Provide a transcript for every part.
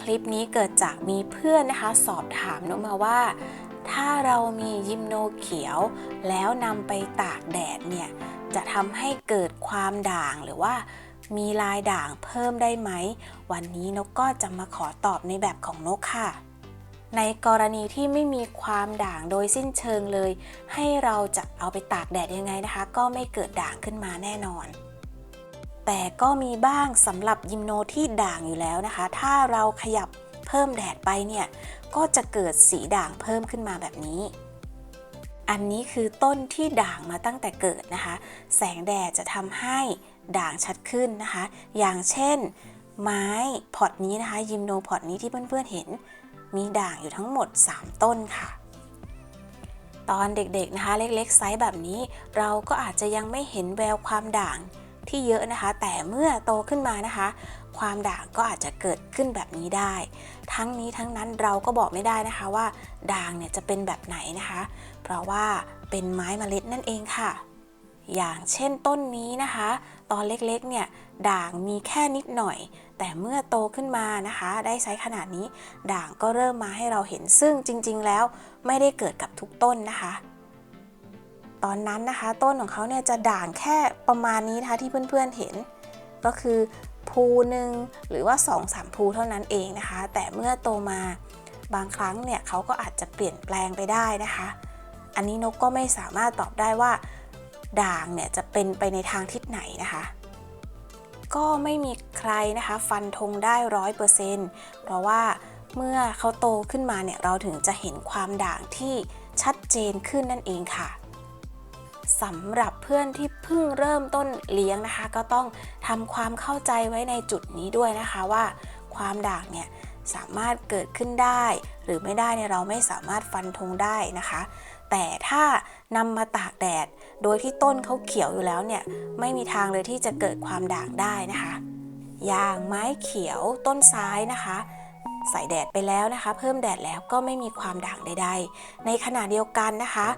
คลิปนี้เกิดจากมีเพื่อนนะคะสอบถามนกมาว่า ถ้าเรามียิมโนเขียว แล้วนำไปตากแดดเนี่ยจะทำให้เกิดความด่างหรือว่ามีลายด่างเพิ่มได้ไหม วันนี้นกก็จะมาขอตอบในแบบของนกค่ะ ในกรณีที่ไม่มีความด่างโดยสิ้นเชิงเลย ให้เราจะเอาไปตากแดดยังไงนะคะ ก็ไม่เกิดด่างขึ้นมาแน่นอน แต่ก็มีบ้างสำหรับยิมโนที่ด่างอยู่แล้วนะคะ ถ้าเราขยับเพิ่มแดดไปเนี่ย ก็จะเกิดสีด่างเพิ่มขึ้นมาแบบนี้ อันนี้คือต้นที่ด่างมาตั้งแต่เกิดนะคะ แสงแดดจะทำให้ด่างชัดขึ้นนะคะ อย่างเช่น ไม้พอตนี้นะคะ ยิมโนพอตนี้ที่เพื่อนๆเห็น มีด่างอยู่ทั้งหมด 3 ต้นค่ะตอนเด็กๆนะคะเล็กๆไซส์แบบนี้ เราก็อาจจะยังไม่เห็นแววความด่าง ที่เยอะนะคะ แต่เมื่อโตขึ้นมานะคะ ความด่างก็อาจจะเกิดขึ้นแบบนี้ได้ ทั้งนี้ทั้งนั้นเราก็บอกไม่ได้นะคะว่า ด่างเนี่ยจะเป็นแบบไหนนะคะ เพราะว่าเป็นไม้เมล็ดนั่นเองค่ะ อย่างเช่นต้นนี้นะคะ ตอนเล็กๆเนี่ยด่างมีแค่นิดหน่อย แต่เมื่อโตขึ้นมานะคะ ได้ไซส์ขนาดนี้ ด่างก็เริ่มมาให้เราเห็นซึ่งจริง ๆ แล้วไม่ได้เกิดกับทุกต้นนะคะ ตอนนั้นนะคะ ต้นของเขาเนี่ยจะด่างแค่ประมาณนี้นะคะที่เพื่อนๆเห็น ก็คือภูหนึ่งหรือว่า2อสามภูเท่านั้นเองนะคะ แต่เมื่อโตมาบางครั้งเนี่ยเขาก็อาจจะเปลี่ยนแปลงไปได้นะคะ อันนี้นกก็ไม่สามารถตอบได้ว่า ด่างเนี่ยจะเป็นไปในทางทิศไหนนะคะ ก็ไม่มีใครนะคะ ฟันธงได้ร้อยเปอร์เซ็นต์เพราะว่าเมื่อเขาโตขึ้นมาเนี่ยเราถึงจะเห็นความด่างที่ชัดเจนขึ้นนั่นเองค่ะ สำหรับเพื่อนที่เพิ่งเริ่มต้นเลี้ยงนะคะ ก็ต้องทำความเข้าใจไว้ในจุดนี้ด้วยนะคะว่า ความด่างเนี่ยสามารถเกิดขึ้นได้ หรือไม่ได้เนี่ยเราไม่สามารถฟันธงได้นะคะ แต่ถ้านำมาตากแดด โดยที่ต้นเขาเขียวอยู่แล้วเนี่ยไม่มีทางเลยที่จะเกิดความด่างได้นะคะ อย่างไม้เขียวต้นซ้ายนะคะใส่แดดไปแล้วนะคะ เพิ่มแดดแล้วก็ไม่มีความด่างใด ๆ ในขณะเดียวกันนะคะ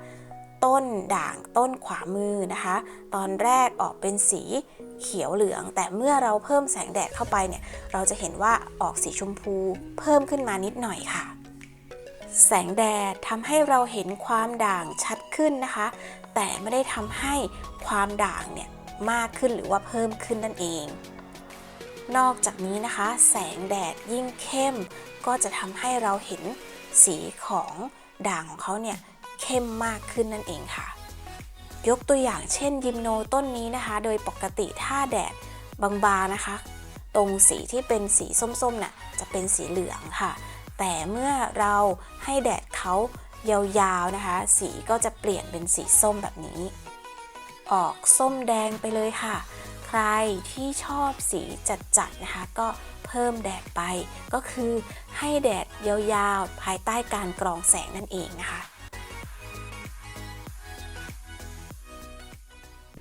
ต้นด่างต้นขวามือนะคะ ตอนแรกออกเป็นสีเขียวเหลือง แต่เมื่อเราเพิ่มแสงแดดเข้าไปเนี่ย เราจะเห็นว่าออกสีชมพูเพิ่มขึ้นมานิดหน่อยค่ะ แสงแดดทำให้เราเห็นความด่างชัดขึ้นนะคะ แต่ไม่ได้ทำให้ความด่างเนี่ยมากขึ้นหรือว่าเพิ่มขึ้นนั่นเอง นอกจากนี้นะคะ แสงแดดยิ่งเข้ม ก็จะทำให้เราเห็นสีของด่างของเขาเนี่ย เข้มมากขึ้นนั่นเองค่ะ ยกตัวอย่างเช่นยิมโนต้นนี้นะคะ โดยปกติถ้าแดดบางๆนะคะ ตรงสีที่เป็นสีส้มๆน่ะจะเป็นสีเหลืองค่ะ แต่เมื่อเราให้แดดเขายาวๆนะคะ สีก็จะเปลี่ยนเป็นสีส้มแบบนี้ ออกส้มแดงไปเลยค่ะ ใครที่ชอบสีจัดๆนะคะ ก็เพิ่มแดดไป ก็คือให้แดดยาวๆ ภายใต้การกรองแสงนั่นเองนะคะ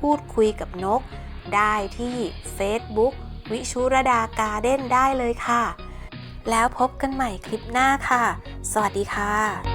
พูดคุยกับนก ได้ที่ Facebook วิชุรดาการ์เด้นได้เลยค่ะ แล้วพบกันใหม่คลิปหน้าค่ะ สวัสดีค่ะ